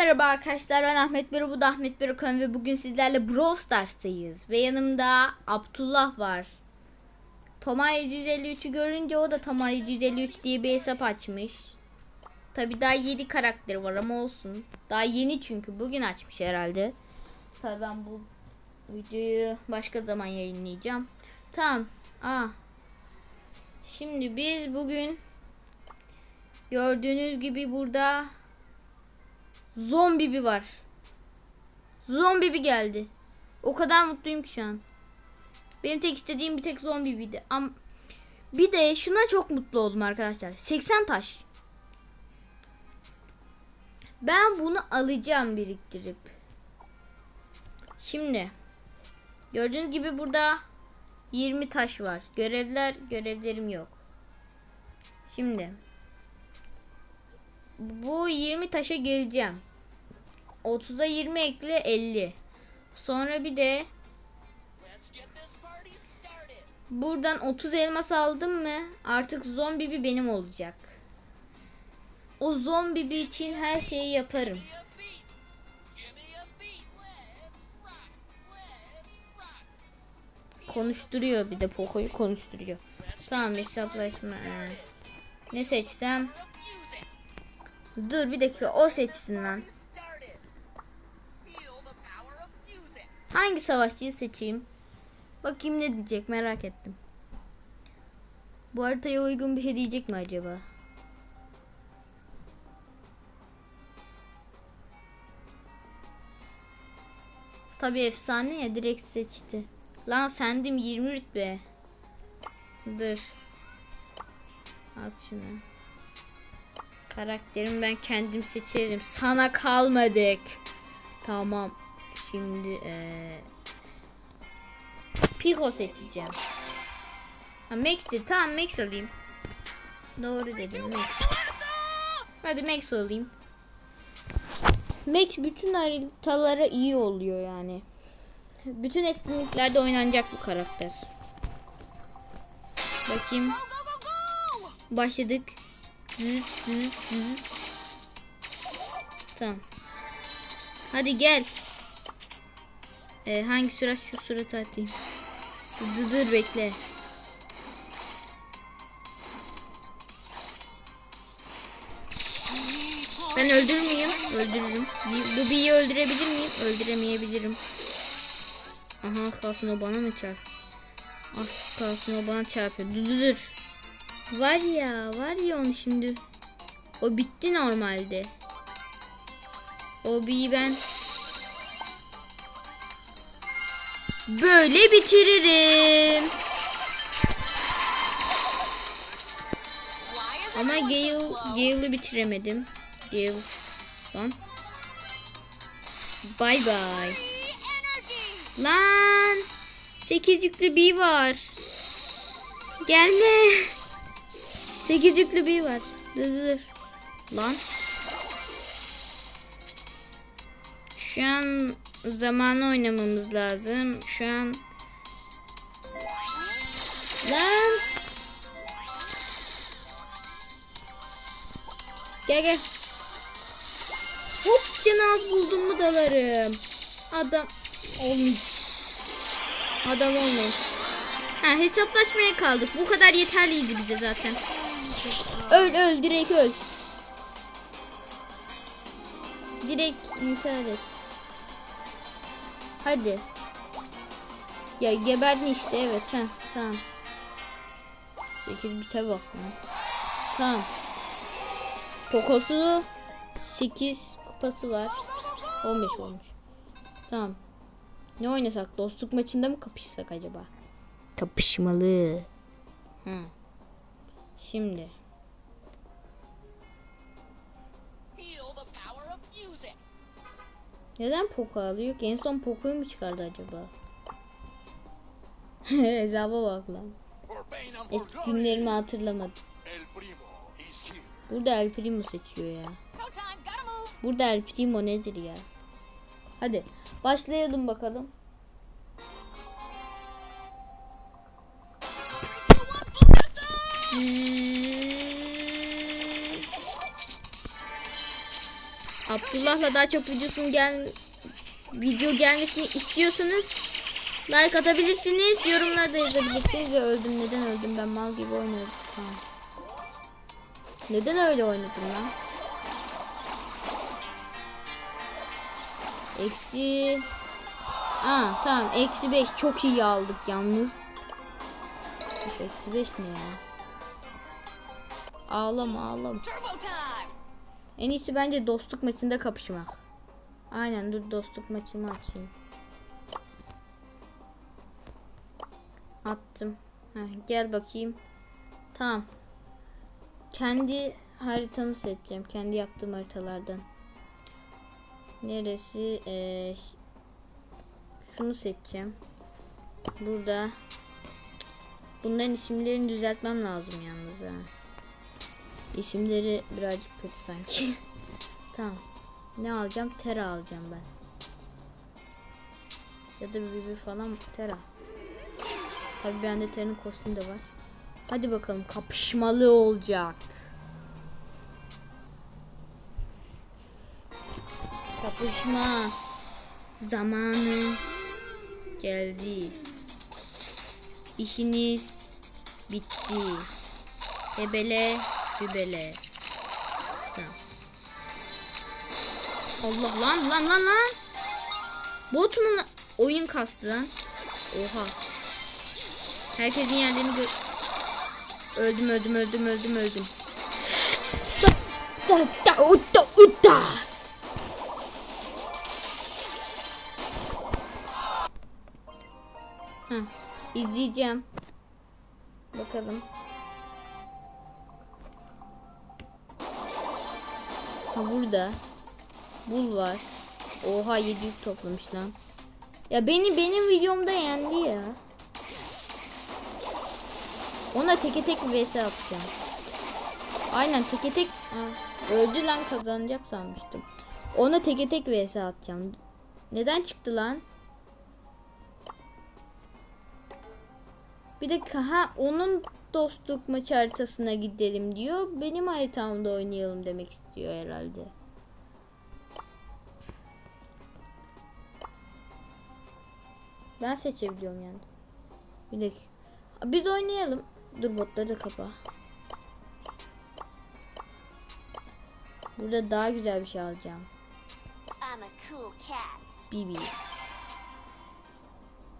merhaba arkadaşlar ben Ahmet Bero bu da Ahmet Bero kanalı ve bugün sizlerle Brawl Stars'tayız ve yanımda Abdullah var. Tomar 753'ü görünce o da Tomar 753 diye bir hesap açmış. Tabi daha 7 karakteri var ama olsun. Daha yeni çünkü bugün açmış herhalde. Tabi ben bu videoyu başka zaman yayınlayacağım. Tamam. Aa. Şimdi biz bugün gördüğünüz gibi burada Zombi bir var. Zombi bir geldi. O kadar mutluyum ki şu an. Benim tek istediğim bir tek zombi biydi. Am bir de şuna çok mutlu oldum arkadaşlar. 80 taş. Ben bunu alacağım biriktirip. Şimdi gördüğünüz gibi burada 20 taş var. Görevler görevlerim yok. Şimdi bu 20 taşa geleceğim. 30'a 20 ekle 50. Sonra bir de buradan 30 elmas aldım mı artık zombi bir benim olacak. O zombi bir için her şeyi yaparım. Konuşturuyor bir de Poco'yu konuşturuyor. Tamam hesaplaşma. Ne seçsem? Dur bir dakika o seçsin lan. Hangi savaşçıyı seçeyim? Bakayım ne diyecek merak ettim. Bu haritaya uygun bir şey diyecek mi acaba? Tabii efsane ya direkt seçti. Lan sendim 20 rütbe. Dur. At şunu. Karakterimi ben kendim seçerim. Sana kalmadık. Tamam. Şimdi ee, Pico seçeceğim. Ha, Max dedi. Tamam Max alayım. Doğru dedim Max. Hadi Max alayım. Max bütün haritalara iyi oluyor yani. Bütün etkinliklerde oynanacak bu karakter. Bakayım. Başladık. Tamam. Hadi gel. Ee, hangi surat şu suratı atayım. Dur, bekle. Ben öldürür müyüm? Öldürürüm. Bu biyi öldürebilir miyim? Öldüremeyebilirim. Aha kalsın o bana mı çarp? Az kalsın o bana çarpıyor. Dur dur. Var ya var ya onu şimdi. O bitti normalde. O bir ben böyle bitiririm. Ama Gale, Gale'ı bitiremedim. Gale lan. Bye bye. Lan. 8 yüklü bir var. Gelme. 8 yüklü bir var. Dur dur. Lan. Şu an zamanı oynamamız lazım. Şu an Lan. Gel gel. Hop cenaz buldum mu dalarım. Adam olmuş. Adam olmuş. Ha hesaplaşmaya kaldık. Bu kadar yeterliydi bize zaten. Öl öl direkt öl. Direkt intihar et. Hadi. Ya geberdin işte evet ha tamam. 8 bite bak lan. Tamam. Pocosu 8 kupası var. 15 olmuş. Tamam. Ne oynasak? Dostluk maçında mı kapışsak acaba? Kapışmalı. Hı. Şimdi. Neden Poco alıyor ki? En son Poco'yu mu çıkardı acaba? Hesaba bak lan. Eski günlerimi hatırlamadım. Burada El Primo seçiyor ya. Burada El Primo nedir ya? Hadi başlayalım bakalım. Abdullah'la daha çok videosun gel video gelmesini istiyorsanız like atabilirsiniz. Yorumlarda yazabilirsiniz öldüm. Neden öldüm? Ben mal gibi oynuyorum. Tamam. Neden öyle oynadım lan? Eksi Aa tamam eksi 5 çok iyi aldık yalnız. Eksi 5 ne ya? Ağlama ağlama. En iyisi bence dostluk maçında kapışmak. Aynen dur dostluk maçımı açayım. Attım. Heh, gel bakayım. Tamam. Kendi haritamı seçeceğim. Kendi yaptığım haritalardan. Neresi? Ee, şunu seçeceğim. Burada. Bunların isimlerini düzeltmem lazım yalnız ha. İsimleri birazcık kötü sanki. tamam. Ne alacağım? Tera alacağım ben. Ya da bir bir falan Tera. Tabii bende Tera'nın kostümü de var. Hadi bakalım kapışmalı olacak. Kapışma zamanı geldi. İşiniz bitti. Hebele Tamam. Allah lan lan lan lan. Bot mu lan? Oyun kastı lan. Oha. Herkesin yerlerini gör... Öldüm öldüm öldüm öldüm öldüm. Da, uta. Heh, izleyeceğim. Bakalım. Burada. Bul var. Oha 7 yük toplamış lan. Ya beni benim videomda yendi ya. Ona teke tek vs atacağım. Aynen teke tek ha, öldü lan kazanacak sanmıştım. Ona teke tek vs atacağım. Neden çıktı lan? Bir dakika ha onun dostluk maçı haritasına gidelim diyor. Benim haritamda oynayalım demek istiyor herhalde. Ben seçebiliyorum yani. Bir dakika. Biz oynayalım. Dur botları da kapa. Burada daha güzel bir şey alacağım. Cool. Bibi.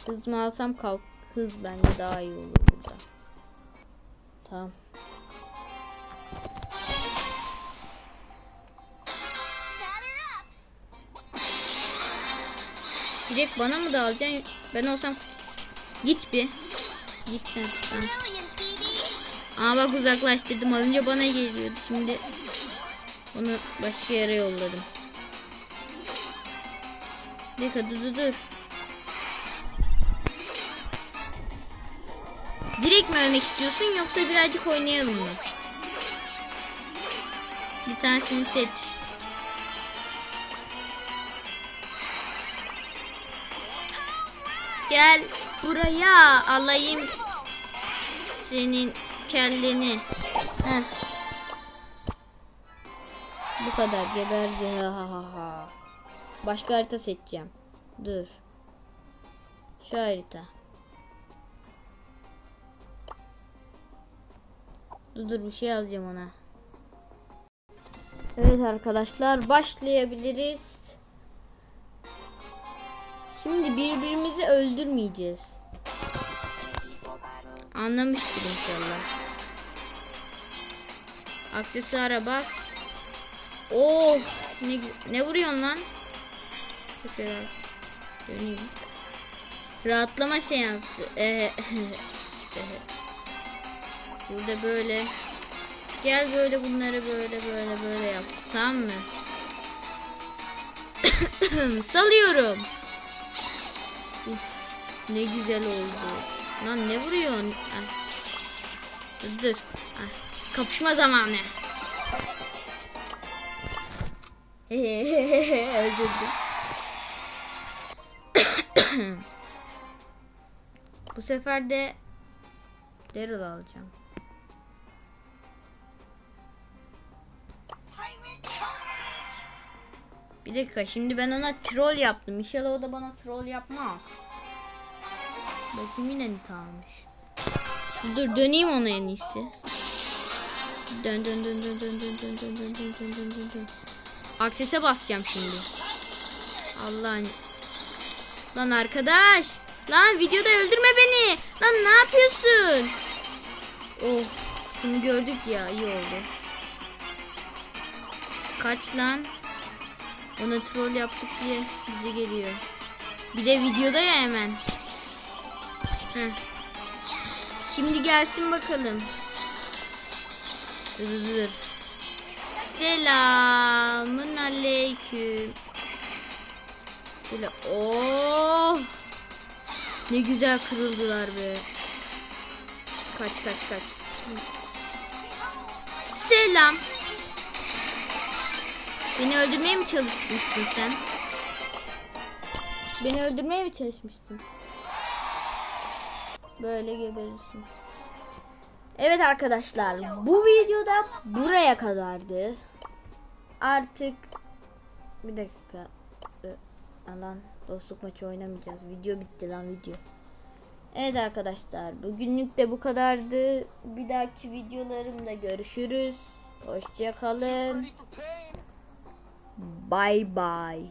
Hız mı alsam kalk. Hız bence daha iyi olur. Tamam. Direkt bana mı da alacaksın? Ben olsam git bir. Git sen. BB! Aa bak uzaklaştırdım. Az önce bana geliyordu. Şimdi onu başka yere yolladım. Bir dur dur dur. Direkt mi ölmek istiyorsun yoksa birazcık oynayalım mı? Bir tanesini seç. Gel buraya alayım senin kelleni. Heh. Bu kadar geberdi. Ha ha ha. Başka harita seçeceğim. Dur. Şu harita. Dur dur bir şey yazacağım ona. Evet arkadaşlar başlayabiliriz. Şimdi birbirimizi öldürmeyeceğiz. Anlamıştır inşallah. Aksesuara bas. Oh ne, ne vuruyorsun lan? Şöyle döneyim. Rahatlama seansı. Ee, Burada böyle. Gel böyle bunları böyle böyle böyle yap. Tamam mı? Salıyorum. Uf, ne güzel oldu. Lan ne vuruyorsun? Ah. Dur dur. Ah, Kapışma zamanı. Öldürdüm. Bu sefer de Daryl alacağım. Bir dakika şimdi ben ona troll yaptım. İnşallah o da bana troll yapmaz. Bakayım yine Nita'mış. Dur döneyim ona en iyisi. Dön dön dön dön dön dön dön dön dön dön dön dön dön dön. Aksese basacağım şimdi. Allah'ın. Lan arkadaş. Lan videoda öldürme beni. Lan ne yapıyorsun? Oh. Şunu gördük ya iyi oldu. Kaç lan. Ona troll yaptık diye bize geliyor. Bir de videoda ya hemen. Heh. Şimdi gelsin bakalım. Hızır. Selamın aleyküm. Şöyle oh. Ne güzel kırıldılar be. Kaç kaç kaç. Selam. Beni öldürmeye mi çalışmıştın sen? Beni öldürmeye mi çalışmıştın? Böyle geberirsin. Evet arkadaşlar bu videoda buraya kadardı. Artık bir dakika. Alan dostluk maçı oynamayacağız. Video bitti lan video. Evet arkadaşlar bugünlük de bu kadardı. Bir dahaki videolarımda görüşürüz. Hoşça kalın. Bye bye.